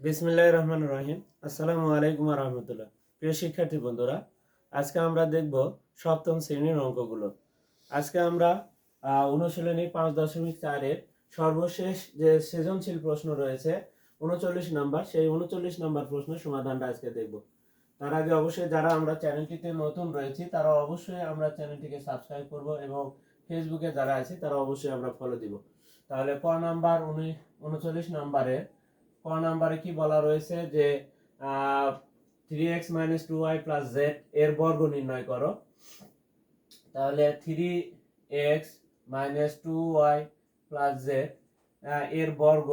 বিসমিল্লাহ রহমান রহিম। আসসালামু আলাইকুম রহমতুল্লাহ। প্রিয় শিক্ষার্থী বন্ধুরা, আজকে আমরা দেখব সপ্তম শ্রেণির অঙ্কগুলো। আজকে আমরা অনুশীলনী পাঁচ দশমিক চারের সর্বশেষ যে সৃজনশীল প্রশ্ন রয়েছে, উনচল্লিশ নাম্বার, সেই উনচল্লিশ নম্বর প্রশ্নের সমাধানটা আজকে দেখব। তার আগে অবশ্যই যারা আমরা চ্যানেলটিতে নতুন রয়েছি, তারা অবশ্যই আমরা চ্যানেলটিকে সাবস্ক্রাইব করব এবং ফেসবুকে যারা আছে, তারা অবশ্যই আমরা ফলো দিব। তাহলে ক নাম্বার, উনি, উনচল্লিশ নাম্বারের ক নাম্বারে কি বলা রয়েছে যে three x minus two y plus z এর বর্গ নির্ণয় করো। তাহলে three x minus two y plus z এর বর্গ,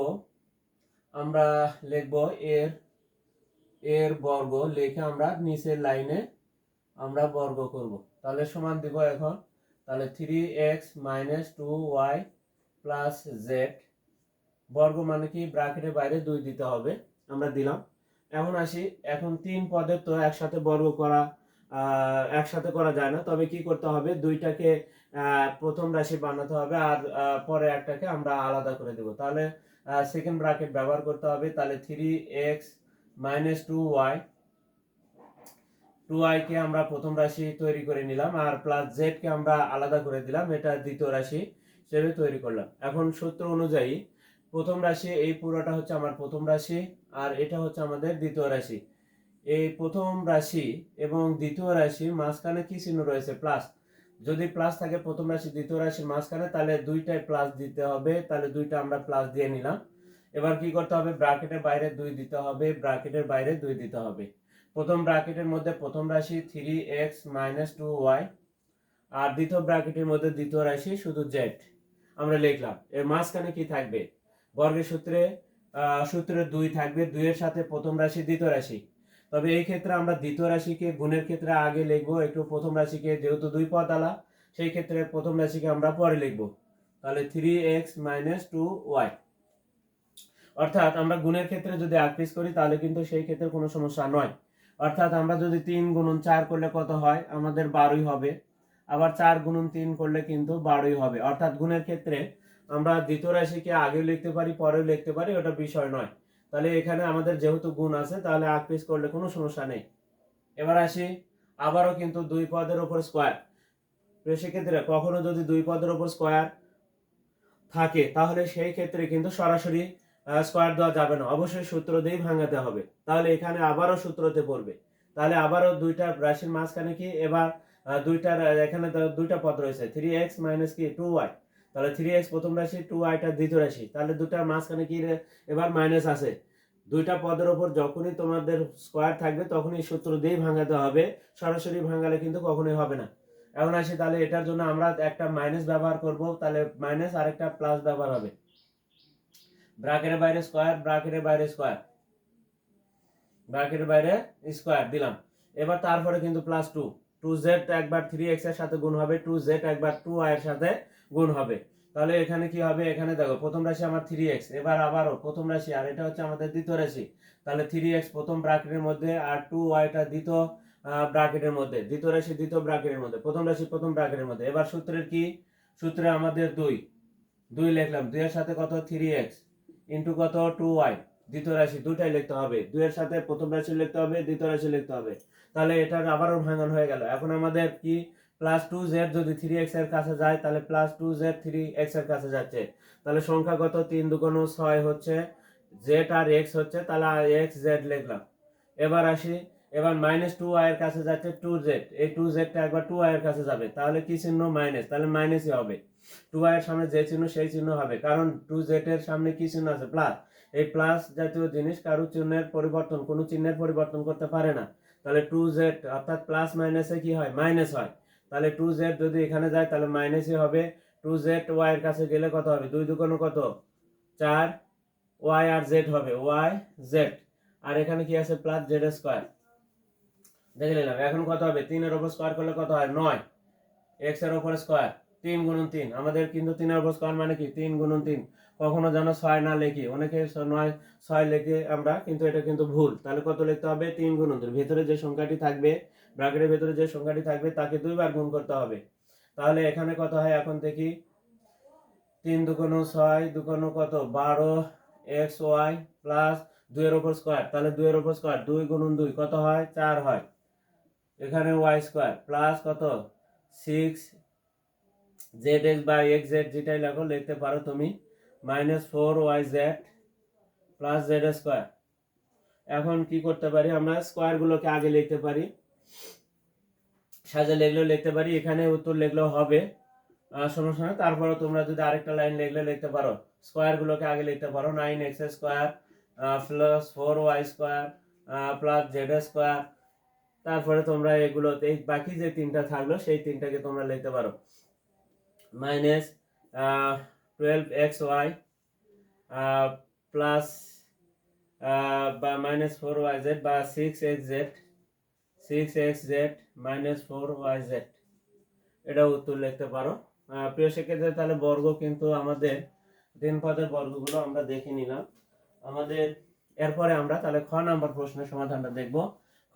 আমরা লিখব এর এর বর্গ লিখে আমরা নিচের লাইনে আমরা বর্গ করব। তাহলে সমান দিব এখন। তাহলে three x minus two y plus z বর্গ মানে কি? ব্র্যাকেটের বাইরে দুই দিতে হবে। আমরা দিলাম। এখন আসি। এখন তিন পদের তো একসাথে বর্গ করা একসাথে করা যায় না। তবে কি করতে হবে? দুইটাকে প্রথম রাশি বানাতে হবে আর পরে একটাকে আমরা আলাদা করে দেব। তাহলে সেকেন্ড ব্র্যাকেট ব্যবহার করতে হবে। তাহলে three x minus two y two কে আমরা প্রথম রাশি তৈরি করে নিলাম আর প্লাস জেড কে আমরা আলাদা করে দিলাম। এটা দ্বিতীয় রাশি হিসেবে তৈরি করলাম। এখন সূত্র অনুযায়ী প্রথম রাশি, এই পুরোটা হচ্ছে আমার প্রথম রাশি আর এটা হচ্ছে আমাদের দ্বিতীয় রাশি। এই প্রথম রাশি এবং দ্বিতীয় রাশির মাঝখানে কি চিহ্ন রয়েছে? প্লাস। যদি প্লাস থাকে প্রথম রাশি, দ্বিতীয় রাশির মাঝখানে, তাহলে দুইটাই প্লাস দিতে হবে, তাহলে দুইটা আমরা প্লাস দিয়ে নিলাম। এবার কি করতে হবে? ব্র্যাকেটের বাইরে দুই দিতে হবে, ব্র্যাকেটের বাইরে দুই দিতে হবে। প্রথম ব্র্যাকেটের মধ্যে প্রথম রাশি three x minus two y আর দ্বিতীয় ব্র্যাকেটের মধ্যে দ্বিতীয় রাশি শুধু জেড আমরা লিখলাম, এর মাঝখানে কি থাকবে? বর্গের সূত্রে সূত্রে দুই থাকবে, দুইয়ের সাথে প্রথম রাশি, দ্বিতীয় রাশি। তবে এই ক্ষেত্রে আমরা দ্বিতীয় রাশিকে গুণের ক্ষেত্রে আগে লিখব, একটু প্রথম রাশিকে যেহেতু দুই পদ আলা, সেই ক্ষেত্রে প্রথম রাশিকে আমরা পরে লিখব। তাহলে three x minus two y. অর্থাৎ আমরা গুণের ক্ষেত্রে যদি এক পিস করি, তাহলে কিন্তু সেই ক্ষেত্রে কোনো সমস্যা নয়। অর্থাৎ আমরা যদি তিন গুণন চার করলে কত হয়? আমাদের বারোই হবে। আবার চার গুণন তিন করলে কিন্তু বারোই হবে। অর্থাৎ গুণের ক্ষেত্রে আমরা দ্বিতীয় রাশিকে আগেও লিখতে পারি, পরেও লিখতে পারি, ওটা বিষয় নয়। তাহলে এখানে আমাদের যেহেতু গুণ আছে, তাহলে আগ পিস করলে কোনো সমস্যা নেই। এবার আসি, আবারও কিন্তু দুই পদের ওপর স্কোয়ার সেক্ষেত্রে কখনো যদি দুই পদের ওপর স্কোয়ার থাকে, তাহলে সেই ক্ষেত্রে কিন্তু সরাসরি স্কোয়ার দেওয়া যাবে না। অবশ্যই সূত্র দিয়েই ভাঙাতে হবে। তাহলে এখানে আবারও সূত্রতে পড়বে। তাহলে আবারও দুইটা রাশির মাঝখানে কি? এবার দুইটার, এখানে দুইটা পদ রয়েছে থ্রি এক্স মাইনাস কি? টু ওয়াই তাহলে থ্রি এক্স প্রথম রাশি টু ওয়াইটা দ্বিতীয় রাশি, তাহলে দুটার মাঝখানে কি এবার মাইনাস আছে। দুইটা পদের ওপর যখনই তোমাদের স্কোয়ার থাকবে, তখনই সূত্র দিয়েই ভাঙাতে হবে। সরাসরি ভাঙালে কিন্তু কখনোই হবে না। এখন আসি তাহলে এটার জন্য আমরা একটা মাইনাস ব্যবহার করব, তাহলে মাইনাস আর একটা প্লাস ব্যবহার হবে। ব্র্যাকেটের বাইরে স্কোয়ার ব্র্যাকেটের বাইরে স্কোয়ার ব্র্যাকেটের বাইরে স্কোয়ার দিলাম। এবার তারপরে কিন্তু প্লাস টু টু জেড একবার থ্রি এক্সের সাথে গুণ হবে টু জেড একবার টু ওয়াই এর সাথে গুণ হবে। তাহলে এখানে কি হবে? এখানে দেখো, প্রথম রাশি আমার থ্রি এক্স এবার আবারও প্রথম রাশি, আর এটা হচ্ছে আমাদের দ্বিতীয় রাশি। তাহলে থ্রি এক্স প্রথম ব্র্যাকেটের মধ্যে আর টু ওয়াইটা দ্বিতীয় ব্র্যাকেটের মধ্যে। দ্বিতীয় রাশি, দ্বিতীয় ব্র্যাকেটের মধ্যে। প্রথম রাশি, প্রথম ব্র্যাকেটের মধ্যে। এবার সূত্রের কি? সূত্রে আমাদের দুই। দুই লিখলাম। দুইয়ের সাথে কত? থ্রি এক্স ইন্টু কত? টু ওয়াই দ্বিতীয় রাশি দুটাই লিখতে হবে। দুইয়ের সাথে প্রথম রাশি লিখতে হবে, দ্বিতীয় রাশি লিখতে হবে। তাহলে এটার আবারও ভাঙান হয়ে গেল। এখন আমাদের কি? প্লাস টু জেড যদি থ্রি এক্সের কাছে যায়, তাহলে প্লাস টু জেড থ্রি এক্সের কাছে যাচ্ছে। তাহলে সংখ্যা কত? তিন দুগুণ ছয় হচ্ছে জেড আর এক্স হচ্ছে, তাহলে এক্স জেড লিখলাম। এবার আসি, এবার মাইনাস টু এর কাছে যাচ্ছে টু জেড এই টু জেডটা একবার টু এর কাছে যাবে, তাহলে কি চিহ্ন? মাইনাস তাহলে মাইনাসই হবে। টু এর সামনে যে চিহ্ন, সেই চিহ্ন হবে। কারণ টু জেড এর সামনে কি চিহ্ন আছে? প্লাস এই প্লাস জাতীয় জিনিস কারও চিহ্নের পরিবর্তন? কোনো চিহ্নের পরিবর্তন করতে পারে না। তাহলে টু জেড অর্থাৎ প্লাস মাইনাসে কি হয়? মাইনাস হয়। তাহলে টু জেড যদি এখানে যায় তাহলে মাইনাসই হবে। টু জেড ওয়াইয়ের কাছে গেলে কত হবে? দুই দুকোনো কত? চার। ওয়াই আর জেড হবে। ওয়াই জেড আর এখানে কি আছে? প্লাস জেড স্কোয়ার দেখে নিলাম। এখন কত হবে? তিনের ওপর স্কোয়ার করলে কত হয়? নয়। এক্সের ওপর স্কোয়ার তিন গুণন তিন। আমাদের কিন্তু তিনের ওপর স্কোয়ার মানে কি? তিন গুণন তিন। কখনো যেন ছয় না লিখি। অনেকে নয়, ছয় লেখে আমরা, কিন্তু এটা কিন্তু ভুল। তাহলে কত লিখতে হবে? তিন গুণন তিন। ভেতরে যে সংখ্যাটি থাকবে, ব্র্যাকেটের ভেতরে যে সংখ্যাটি থাকবে, তাকে দুইবার গুণ করতে হবে। তাহলে এখানে কত হয় এখন দেখি? তিন দুগুণ ছয় দুগুণ কত? বারো এক্স ওয়াই প্লাস দুইয়ের ওপর স্কোয়ার। তাহলে দুইয়ের ওপর স্কোয়ার, দুই গুণন দুই, কত হয়? চার হয়। এখানে ওয়াই স্কোয়ার। প্লাস কত? সিক্স জেড এক্স বা এক্স জেড যেটাই লেখো লিখতে পারো তুমি। Minus four y z plus z square এখন কি করতে পারি? আমরা স্কোয়ারগুলোকে আগে লিখতে পারি। সাজে লিখলেও লিখতে পারি। এখানে উত্তর লিখলেও হবে। সমস্যা না তারপরে তোমরা যদি আরেকটা লাইন লিখলে লিখতে পারো। স্কোয়ারগুলোকে আগে লিখতে পারো। Nine x square plus four y square plus z square তারপরে তোমরা এগুলোতে বাকি যে তিনটা থাকল, সেই তিনটাকে তোমরা লিখতে পারো। Minus twelve x y plus বা মাইনাস ফোর ওয়াই জেড বা six x z six x z minus four y z এটা উত্তর লিখতে পারো। প্রিয় শিক্ষার্থী তাহলে বর্গ কিন্তু আমাদের তিন পদের বর্গগুলো আমরা দেখে নিলাম। আমাদের, এরপরে আমরা তাহলে খ নাম্বার প্রশ্নের সমাধানটা দেখব।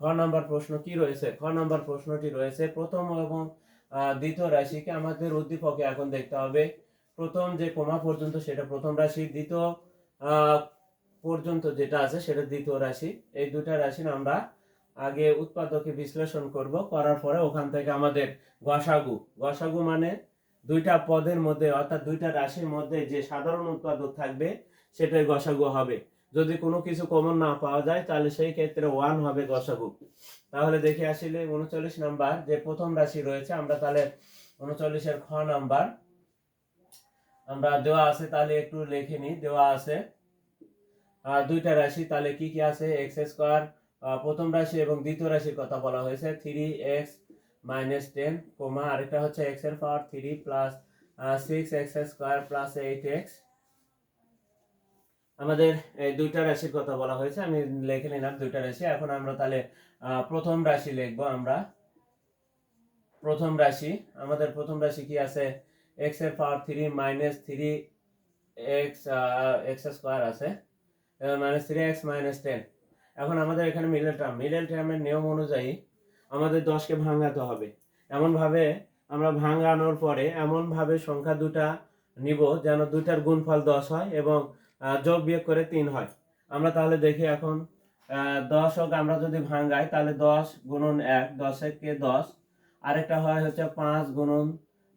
খ নাম্বার প্রশ্ন কি রয়েছে? খ নাম্বার প্রশ্নটি রয়েছে প্রথম এবং দ্বিতীয় রাশিকে আমাদের উদ্দীপকে এখন দেখতে হবে। প্রথম যে কোমা পর্যন্ত, সেটা প্রথম রাশি। দ্বিতীয় পর্যন্ত যেটা আছে, সেটা দ্বিতীয় রাশি। এই দুটা রাশির আমরা আগে উৎপাদকে বিশ্লেষণ করব। করার পরে ওখান থেকে আমাদের গসাগু। গসাগু মানে দুইটা পদের মধ্যে, অর্থাৎ দুইটা রাশির মধ্যে যে সাধারণ উৎপাদক থাকবে, সেটাই গসাগু হবে। যদি কোনো কিছু কমন না পাওয়া যায় তাহলে সেই ক্ষেত্রে ওয়ান হবে গসাগু। তাহলে দেখে আসলে উনচল্লিশ নাম্বার যে প্রথম রাশি রয়েছে আমরা তাহলে উনচল্লিশের খ নাম্বার আমরা দেওয়া আছে তাহলে একটু লিখে নিই দেওয়া আছে। আহ, দুইটা রাশি তাহলে কি কি আছে? এক্স স্কোয়ার প্রথম রাশি এবং দ্বিতীয় রাশির কথা বলা হয়েছে three x minus ten comma আরেকটা হচ্ছে এক্সের power three plus six x square plus eight x আমাদের এই দুইটা রাশির কথা বলা হয়েছে, আমি লিখে নিলাম দুইটা রাশি। এখন আমরা তাহলে প্রথম রাশি লিখব আমরা। প্রথম রাশি, আমাদের প্রথম রাশি কি আছে? এক্সের power three minus three x x square আছে। Minus three x minus ten এখন আমাদের এখানে মিডল টার্ম মিডল টার্মের নিয়ম অনুযায়ী আমাদের দশকে ভাঙাতে হবে। এমনভাবে আমরা ভাঙানোর পরে এমনভাবে সংখ্যা দুটা নিব যেন দুটার গুণফল দশ হয় এবং যোগ বিয়োগ করে তিন হয়। আমরা তাহলে দেখি এখন দশ হোক আমরা যদি ভাঙাই তাহলে দশ গুণন এক, দশ কে দশ। আরেকটা হয় হচ্ছে পাঁচ গুণন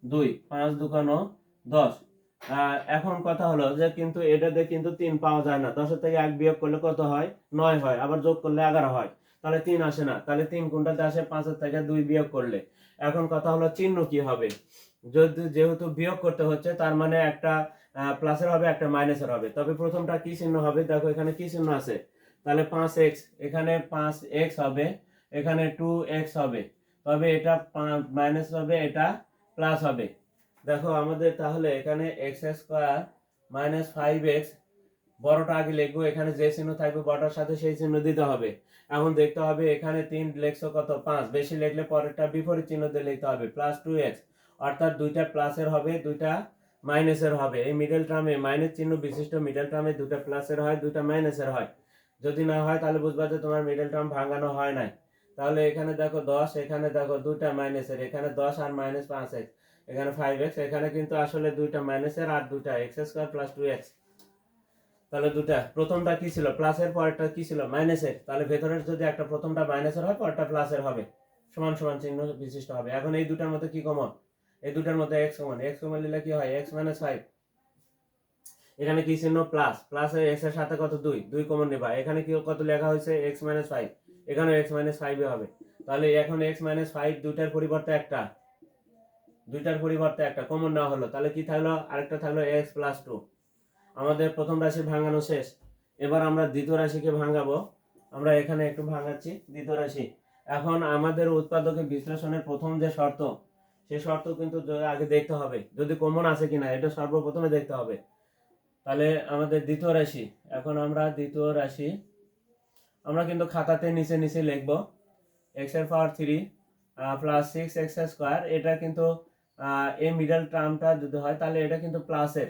দুই, পাঁচ দুকানো দশ। এখন কথা হলো যে কিন্তু এটাতে কিন্তু তিন পাওয়া যায় না। দশের থেকে এক বিয়োগ করলে কত হয়? নয় হয়। আবার যোগ করলে এগারো হয়। তাহলে তিন আসে না। তাহলে তিন কোনটাতে আসে পাঁচের থেকে দুই বিয়োগ করলে। এখন কথা হলো চিহ্ন কি হবে? যদি যেহেতু বিয়োগ করতে হচ্ছে, তার মানে একটা প্লাসের হবে একটা মাইনাসের হবে। তবে প্রথমটা কি চিহ্ন হবে? দেখো এখানে কি চিহ্ন আছে? তাহলে পাঁচ এক্স এখানে পাঁচ এক্স হবে, এখানে টু এক্স হবে। তবে এটা মাইনাস হবে, এটা প্লাস হবে। দেখো আমাদের তাহলে এখানে x square minus five x বড়টা আগে লিখব, এখানে যে চিহ্ন থাকবে বড়টার সাথে সেই চিহ্ন দিতে হবে। এখন দেখতে হবে এখানে তিন লেখছো কত? পাঁচ। বেশি লিখলে পরেরটা বিপরীত চিহ্ন দিয়ে লিখতে হবে প্লাস টু এক্স অর্থাৎ দুইটা প্লাসের হবে, দুইটা মাইনাসের হবে। এই মিডল টার্মে মাইনাস চিহ্ন বিশিষ্ট মিডল টার্মে দুটা প্লাসের হয়, দুটা মাইনাসের হয়। যদি না হয়, তাহলে বুঝবা যে তোমার মিডল টার্ম ভাঙানো হয় নাই। তাহলে এখানে দেখো দশ, এখানে দেখো দুইটা মাইনাসের এখানে দশ আর মাইনাস পাঁচ এক্স এখানে ফাইভ এক্স এখানে কিন্তু আসলে দুইটা মাইনাসের আর দুইটা x square plus two x তাহলে দুটা। প্রথমটা কি ছিল? প্লাসের পরেরটা কি ছিল? মাইনাসের তাহলে ভেতরের যদি একটা প্রথমটা মাইনাসের হয়, পরেরটা প্লাসের হবে। সমান সমান চিহ্ন বিশিষ্ট হবে। এখন এই দুটার মধ্যে কি কমন এই দুটার মধ্যে এক্স কমন এক্স কমন নিলে কি হয়? এক্স মাইনাস ফাইভ এখানে কি চিহ্ন? প্লাস প্লাস এক্সের সাথে কত? দুই। দুই কমন নেবা। এখানে কি কত লেখা হয়েছে? এক্স মাইনাস ফাইভ এখানে এক্স মাইনাস ফাইভে হবে। তাহলে এখন এক্স মাইনাস ফাইভ দুইটার পরিবর্তে একটা। দুইটার পরিবর্তে একটা। কমন নেওয়া হলো। তাহলে কি থাকল? আরেকটা থাকল এক্স প্লাস টু আমাদের প্রথম রাশি ভাঙানো শেষ। এবার আমরা দ্বিতীয় রাশিকে ভাঙাবো। আমরা এখানে একটু ভাঙাচ্ছি। দ্বিতীয় রাশি। এখন আমাদের উৎপাদকের বিশ্লেষণের প্রথম যে শর্ত সেই শর্ত কিন্তু আগে দেখতে হবে। যদি কমন আছে কিনা, এটা সর্বপ্রথমে দেখতে হবে। তাহলে আমাদের দ্বিতীয় রাশি। এখন আমরা দ্বিতীয় রাশি। আমরা কিন্তু খাতাতে নিচে নিচে লিখব। এক্সের power three plus six x square এটা কিন্তু এই মিডল টার্মটা যদি হয়, তাহলে এটা কিন্তু প্লাসের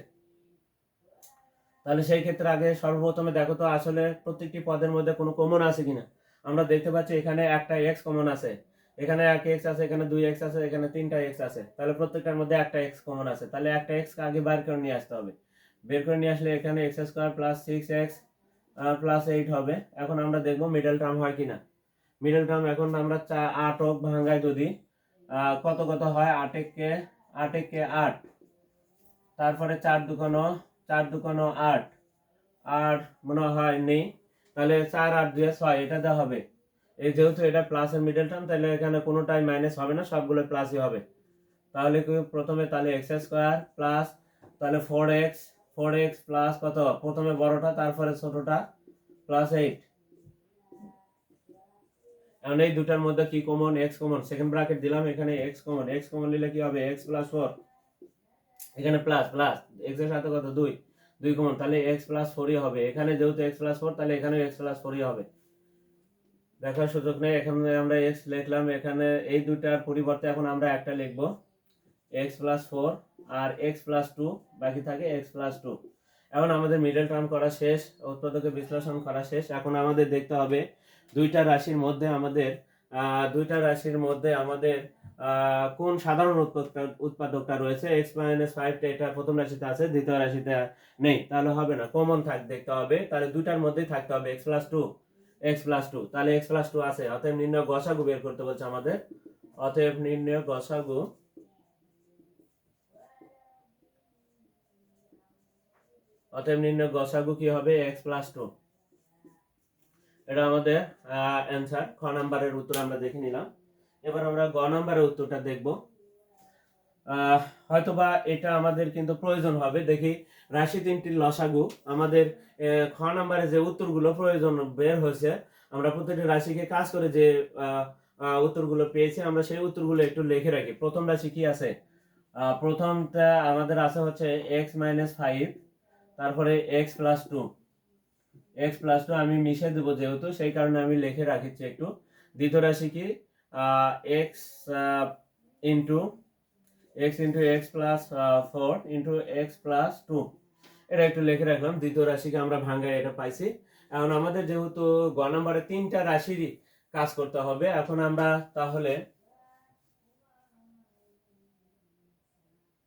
তাহলে সেই ক্ষেত্রে আগে সর্বপ্রথমে দেখো তো আসলে প্রত্যেকটি পদের মধ্যে কোনো কমন আছে কিনা। আমরা দেখতে পাচ্ছি এখানে একটা এক্স কমন আছে। এখানে এক এক্স আছে, এখানে দুই এক্স আছে, এখানে তিনটা এক্স আছে। তাহলে প্রত্যেকটার মধ্যে একটা এক্স কমন আছে। তাহলে একটা এক্স আগে বার করে নিয়ে আসতে হবে। বের করে নিয়ে আসলে এখানে x square plus six x plus eight হবে। এখন আমরা দেখব মিডল টার্ম হয় কিনা। মিডল টার্ম এখন আমরা চা, আট হোক ভাঙ্গায় যদি কত কত হয়? আট কে আট কে আট। তারপরে চার দুকানো চার দুকানো আট। আর মনে হয় নেই। তাহলে চার, আট দিয়ে ছয়, এটা দেওয়া হবে। এই যেহেতু এটা প্লাসের মিডল টার্ম তাহলে এখানে কোনোটাই মাইনাস হবে না, সবগুলো প্লাসই হবে। তাহলে কি প্রথমে তাহলে এক্স স্কোয়ার প্লাস তাহলে four x four x plus কত? প্রথমে বড়টা, তারপরে ছোটটা প্লাস এইট এখন এই দুটার মধ্যে কি common x common second bracket দিলাম, এখানে এক্স কমন এক্স কমন নিলে কি হবে? এক্স প্লাস ফোর এখানে প্লাস প্লাস এক্সের সাথে কত? দুই। দুই কমন তাহলে এক্স প্লাস ফোরই হবে। এখানে যেহেতু এক্স প্লাস ফোর তাহলে এখানে এক্স প্লাস ফোরই হবে। দেখার সুযোগ নেই। এখানে আমরা এক্স লিখলাম। এখানে এই দুইটার পরিবর্তে এখন আমরা একটা লিখব। এক্স প্লাস ফোর আর এক্স প্লাস টু বাকি থাকে এক্স প্লাস টু এখন আমাদের মিডল টার্ম করা শেষ উৎপাদকে বিশ্লেষণ করা শেষ। এখন আমাদের দেখতে হবে দুইটা রাশির মধ্যে আমাদের দুইটা রাশির মধ্যে আমাদের কোন সাধারণ উৎপাদকটা রয়েছে। এক্স মাইনাস ফাইভটা এটা প্রথম রাশিতে আছে, দ্বিতীয় রাশিতে নেই। তাহলে হবে না। কমন থাক, দেখতে হবে। তাহলে দুইটার মধ্যেই থাকতে হবে। X plus two x plus two তাহলে এক্স প্লাস টু আছে। অতএব নির্ণয় গসাগু বের করতে বলছে আমাদের। অতএব নির্ণয় গসাগু অতএব নির্ণয় গসাগু কি হবে? এক্স প্লাস টু এটা আমাদের অ্যান্সার খ নাম্বারের উত্তর আমরা দেখে নিলাম। এবার আমরা গ নাম্বারের উত্তরটা দেখব। হয়তোবা এটা আমাদের কিন্তু প্রয়োজন হবে। দেখি রাশি তিনটির লসাগু। আমাদের খ নাম্বারে যে উত্তরগুলো প্রয়োজন বের হয়েছে, আমরা প্রত্যেকটি রাশিকে কাজ করে যে উত্তরগুলো পেয়েছি, আমরা সেই উত্তরগুলো একটু লিখে রাখি। প্রথম রাশি কি আছে? প্রথমটা আমাদের আছে হচ্ছে এক্স মাইনাস ফাইভ তারপরে x plus two x plus two আমি মিশে দেবো যেহেতু, সেই কারণে আমি লিখে রাখিছি একটু। দ্বিতীয় রাশি কি? X into x into x plus four into x plus two এটা একটু লিখে রাখলাম। দ্বিতীয় রাশিকে আমরা ভাঙ্গায় এটা পাইছি। এখন আমাদের যেহেতু গ নম্বরে তিনটা রাশিরই কাজ করতে হবে, এখন আমরা তাহলে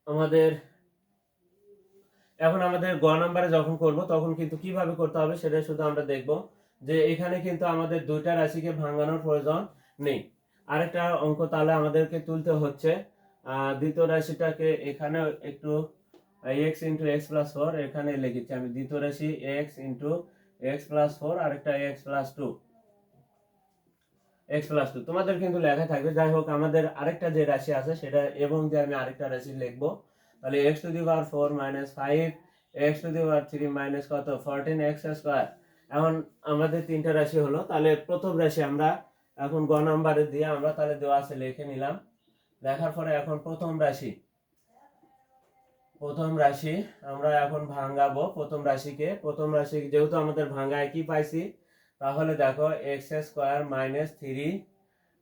আমাদের, এখন আমাদের গ নাম্বারে যখন করব, তখন কিন্তু কীভাবে করতে হবে সেটা শুধু আমরা দেখব যে এখানে কিন্তু আমাদের দুইটা রাশিকে ভাঙানোর প্রয়োজন নেই। আরেকটা অঙ্ক তাহলে আমাদেরকে তুলতে হচ্ছে। দ্বিতীয় রাশিটাকে এখানে একটু x into x plus four এখানে লিখেছি। আমি দ্বিতীয় রাশি x into x plus four আরেকটা x plus two x plus two তোমাদের কিন্তু লেখা থাকবে। যাই হোক, আমাদের আরেকটা যে রাশি আছে, সেটা এবং যে আমি আরেকটা রাশি লিখব, তাহলে x to the power four minus five x to the power three minus কত? ফোরটিন এক্স স্কোয়ার এখন আমাদের তিনটা রাশি হলো, তাহলে প্রথম রাশি আমরা এখন গ নাম্বারে দিয়ে আমরা তাহলে দেওয়া আছে, লিখে নিলাম। লেখার পরে এখন প্রথম রাশি। প্রথম রাশি, আমরা এখন ভাঙাবো প্রথম রাশিকে। প্রথম রাশি যেহেতু আমাদের ভাঙায় কি পাইছি, তাহলে দেখো এক্স স্কোয়ার মাইনাস থ্রি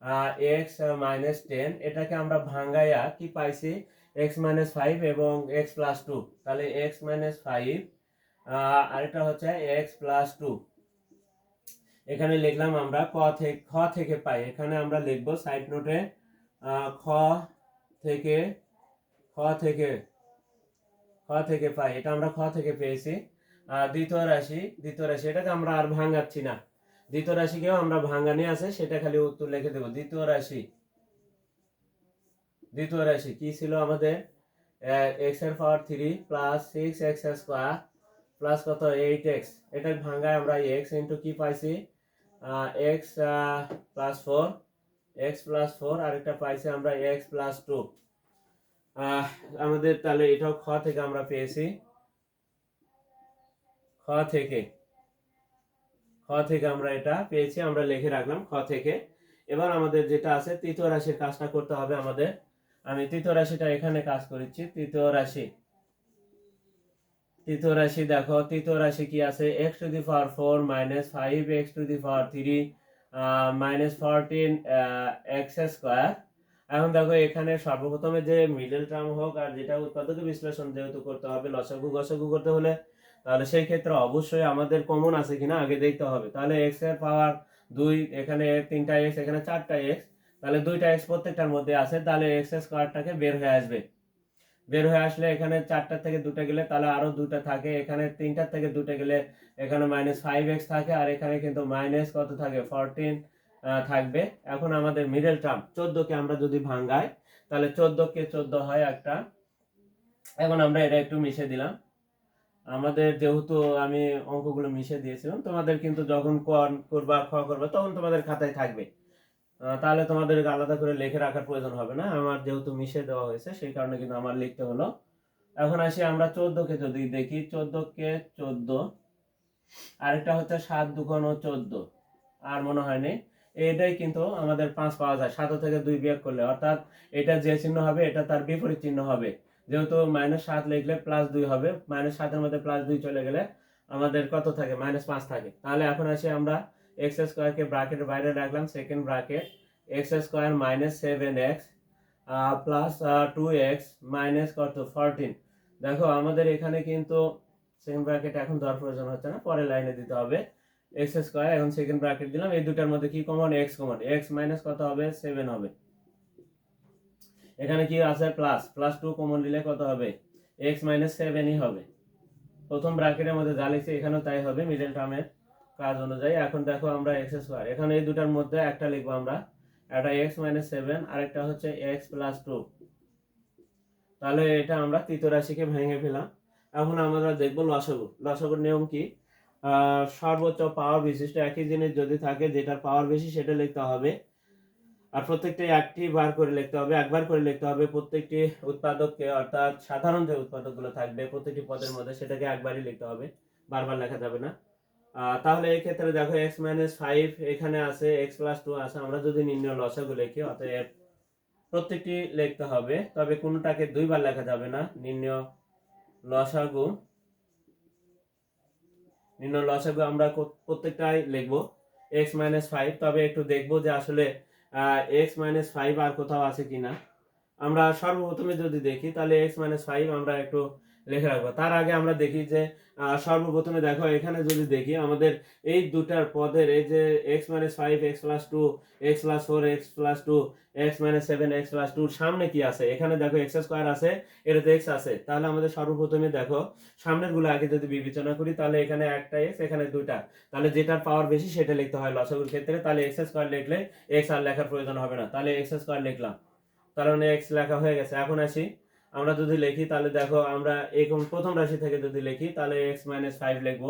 আর এক্স মাইনাস টেন এটাকে আমরা ভাঙ্গাইয়া কি পাইছি? এক্স মাইনাস ফাইভ এবং এক্স প্লাস টু তাহলে এক্স মাইনাস ফাইভ আরেকটা হচ্ছে এক্স প্লাস টু এখানে লিখলাম আমরা ক থেকে খ থেকে পাই। এখানে আমরা লিখব সাইড নোটে খ থেকে খ থেকে খ থেকে পাই। এটা আমরা খ থেকে পেয়েছি। আর দ্বিতীয় রাশি দ্বিতীয় রাশি, এটাকে আমরা আর ভাঙাচ্ছি না। দ্বিতীয় রাশিকেও আমরা ভাঙানি আছে, সেটা খালি উত্তর লিখে দেবো। দ্বিতীয় রাশি দ্বিতীয় রাশি কি ছিল আমাদের? এক্সের power three plus six x square plus কত? এইট এক্স এটা ভাঙ্গায় আমরা এক্স ইন্টু কি পাইছি? X plus four x plus four আরেকটা পাইছি আমরা এক্স প্লাস টু আমাদের তাহলে এটাও খ থেকে আমরা পেয়েছি। খ থেকে। খ থেকে আমরা এটা পেয়েছি, আমরা লিখে রাখলাম খ থেকে। এবার আমাদের যেটা আছে, তৃতীয় রাশির কাজটা করতে হবে আমাদের। আমি তৃতীয় রাশিটা এখানে কাজ করেছি, তৃতীয় রাশি। তৃতীয় রাশি দেখো, তৃতীয় রাশি কি আছে? X to the power four minus five x to the power three minus fourteen x square এখন দেখো এখানে সর্বপ্রথমে যে মিডল টার্ম হোক আর যেটা উৎপাদক বিশ্লেষণ যেহেতু করতে হবে, লসাগু গসাগু করতে হলে, তাহলে সেই ক্ষেত্রে অবশ্যই আমাদের কমন আছে কিনা আগে দেখতে হবে। তাহলে এক্সের পাওয়ার দুই, এখানে তিনটা এক্স এখানে চারটা এক্স তাহলে দুইটা এক্স প্রত্যেকটার মধ্যে আছে, তাহলে এক্স স্কোয়ারটাকে বের হয়ে আসবে। বের হয়ে আসলে এখানে চারটা থেকে দুটো গেলে তাহলে আরও দুটো থাকে, এখানে তিনটার থেকে দুটো গেলে এখানে মাইনাস ফাইভ এক্স থাকে, আর এখানে কিন্তু মাইনাস কত থাকে? ফরটিন থাকবে। এখন আমাদের মিডল টার্ম চোদ্দকে আমরা যদি ভাঙ্গাই, তাহলে চোদ্দকে চোদ্দ হয় একটা। এখন আমরা এটা একটু মিশে দিলাম। আমাদের যেহেতু আমি অঙ্কগুলো মিশে দিয়েছিলাম, তোমাদের কিন্তু যখন কর করবা, খ করবা, তখন তোমাদের খাতায় থাকবে। তাহলে তোমাদের আলাদা করে লিখে রাখার প্রয়োজন হবে না। আমার যেহেতু মিশে দেওয়া হয়েছে, সেই কারণে কিন্তু আমার লিখতে হলো। এখন আসি আমরা চোদ্দকে যদি দেখি চোদ্দকে চোদ্দ, আরেকটা হচ্ছে সাত দুগুণ চোদ্দ, আর মনে হয়নি। এটাই কিন্তু আমাদের পাঁচ পাওয়া যায়, সাত থেকে দুই বিয়োগ করলে। অর্থাৎ এটা যে চিহ্ন হবে, এটা তার বিপরীত চিহ্ন হবে। যেহেতু মাইনাস সাত লিখলে প্লাস দুই হবে, মাইনাস সাতের মধ্যে প্লাস দুই চলে গেলে আমাদের কত থাকে? মাইনাস পাঁচ থাকে। তাহলে এখন আসি আমরা এক্স স্কোয়ারকে ব্রাকেটের বাইরে রাখলাম second bracket x square minus seven x plus two x minus কত? ফোরটিন দেখো, আমাদের এখানে কিন্তু সেকেন্ড ব্র্যাকেট এখন দেওয়ার প্রয়োজন হচ্ছে না, পরের লাইনে দিতে হবে এক্স স্কোয়ার এখন সেকেন্ড ব্র্যাকেট দিলাম, এই দুটার মধ্যে কি common x common x minus কত হবে? সেভেন হবে। এখানে কি আছে? প্লাস প্লাস টু কমন দিলে কত হবে? এক্স মাইনাস সেভেনই হবে। প্রথম ব্র্যাকেটের মধ্যে যা লিখছি, এখানেও তাই হবে মিডল টার্মের কাজ অনুযায়ী। এখন দেখো আমরা এক্স স্কোয়ার এখানে এই দুটার মধ্যে একটা লিখব আমরা। একটা এক্স মাইনাস সেভেন আরেকটা হচ্ছে এক্স প্লাস টু তাহলে এটা আমরা তৃতীয় রাশিকে ভেঙে ফেলাম। এখন আমরা দেখব লসাগু। লসাগুর নিয়ম কি? সর্বোচ্চ পাওয়ার বিশিষ্ট একই জিনিস যদি থাকে, যেটার পাওয়ার বেশি সেটা লিখতে হবে। আর প্রত্যেকটি একটি বার করে লিখতে হবে, একবার করে লিখতে হবে। প্রত্যেকটি উৎপাদককে, অর্থাৎ সাধারণ যে উৎপাদকগুলো থাকবে, প্রত্যেকটি পদের মধ্যে সেটাকে একবারই লিখতে হবে। বারবার লেখা যাবে না। তাহলে এই ক্ষেত্রে দেখো এক্স মাইনাস ফাইভ এখানে আছে এক্স প্লাস টু আছে। আমরা যদি নির্ণয় লসাগু লিখি, অতএব প্রত্যেকটি লিখতে হবে। তবে কোনোটাকে দুইবার লেখা যাবে না। নির্ণয় লসাগু নির্ণয় লসাগু আমরা প্রত্যেকটাই লিখব এক্স মাইনাস ফাইভ তবে একটু দেখব যে আসলে এক্স মাইনাস ফাইভ আর কোথাও আছে কিনা। আমরা সর্বপ্রথমে যদি দেখি, তাহলে এক্স মাইনাস ফাইভ আমরা একটু লিখে রাখব। তার আগে আমরা দেখি যে সর্বপ্রথমে দেখো, এখানে যদি দেখি, আমাদের এই দুটার পদের এই যে x minus five x plus two x plus four x plus two x minus seven x plus টুর সামনে কি আছে? এখানে দেখো এক্স স্কোয়ার আছে এটাতে এক্স আছে। তাহলে আমাদের সর্বপ্রথমে দেখো সামনেরগুলো আগে যদি বিবেচনা করি, তাহলে এখানে একটা এক্স এখানে দুইটা। তাহলে যেটার পাওয়ার বেশি, সেটা লিখতে হয় লসাগুর ক্ষেত্রে। তাহলে এক্স স্কোয়ার লিখলে এক্স আর লেখার প্রয়োজন হবে না। তাহলে এক্স স্কোয়ার লিখলাম। মানে এক্স লেখা হয়ে গেছে। এখন আসি। আমরা যদি লিখি, তাহলে দেখো আমরা এরকম প্রথম রাশি থেকে যদি লিখি, তাহলে এক্স মাইনাস ফাইভ লিখব।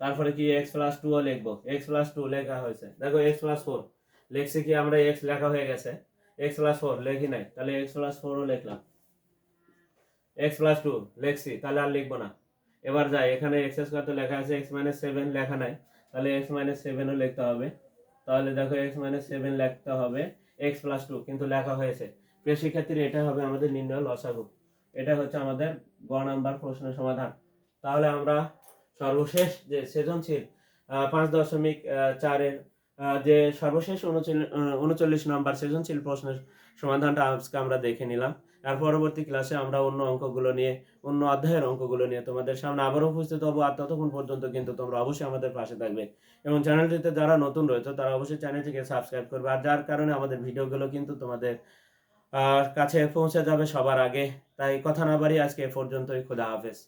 তারপরে কি এক্স প্লাস টু ও লিখব। এক্স প্লাস টু লেখা হয়েছে। দেখো এক্স প্লাস ফোর লিখছি কি আমরা এক্স লেখা হয়ে গেছে। এক্স প্লাস ফোর লেখি নাই। তাহলে এক্স প্লাস ফোরও লিখলাম। এক্স প্লাস টু লিখছি। তাহলে আর লিখব না। এবার যাই, এখানে এক্স স্কোয়ার তো লেখা আছে এক্স মাইনাস সেভেন লেখা নাই। তাহলে এক্স মাইনাস সেভেনও লিখতে হবে। তাহলে দেখো এক্স মাইনাস সেভেন লিখতে হবে। এক্স প্লাস টু কিন্তু লেখা হয়েছে। প্রিয় এটা হবে আমাদের নির্ণয় লসাগু। এটা হচ্ছে আমাদের গ নাম্বার প্রশ্নের সমাধান। তাহলে আমরা সর্বশেষ যে সৃজনশীল পাঁচ দশমিক চারের যে সর্বশেষ উনচল্লিশ নাম্বার সৃজনশীল প্রশ্নের সমাধানটা আজকে আমরা দেখে নিলাম। আর পরবর্তী ক্লাসে আমরা অন্য অঙ্কগুলো নিয়ে, অন্য অধ্যায়ের অঙ্কগুলো নিয়ে তোমাদের সামনে আবারও উপস্থিত হব। আর ততক্ষণ পর্যন্ত কিন্তু তোমরা অবশ্যই আমাদের পাশে থাকবে। এবং চ্যানেলটিতে যারা নতুন রয়েছে, তারা অবশ্যই চ্যানেলটিকে সাবস্ক্রাইব করবে। আর যার কারণে আমাদের ভিডিওগুলো কিন্তু তোমাদের কাছে পৌঁছে যাবে সবার আগে। তাই কথা না বাড়ি আজকে পর্যন্তই খোদা হাফেজ।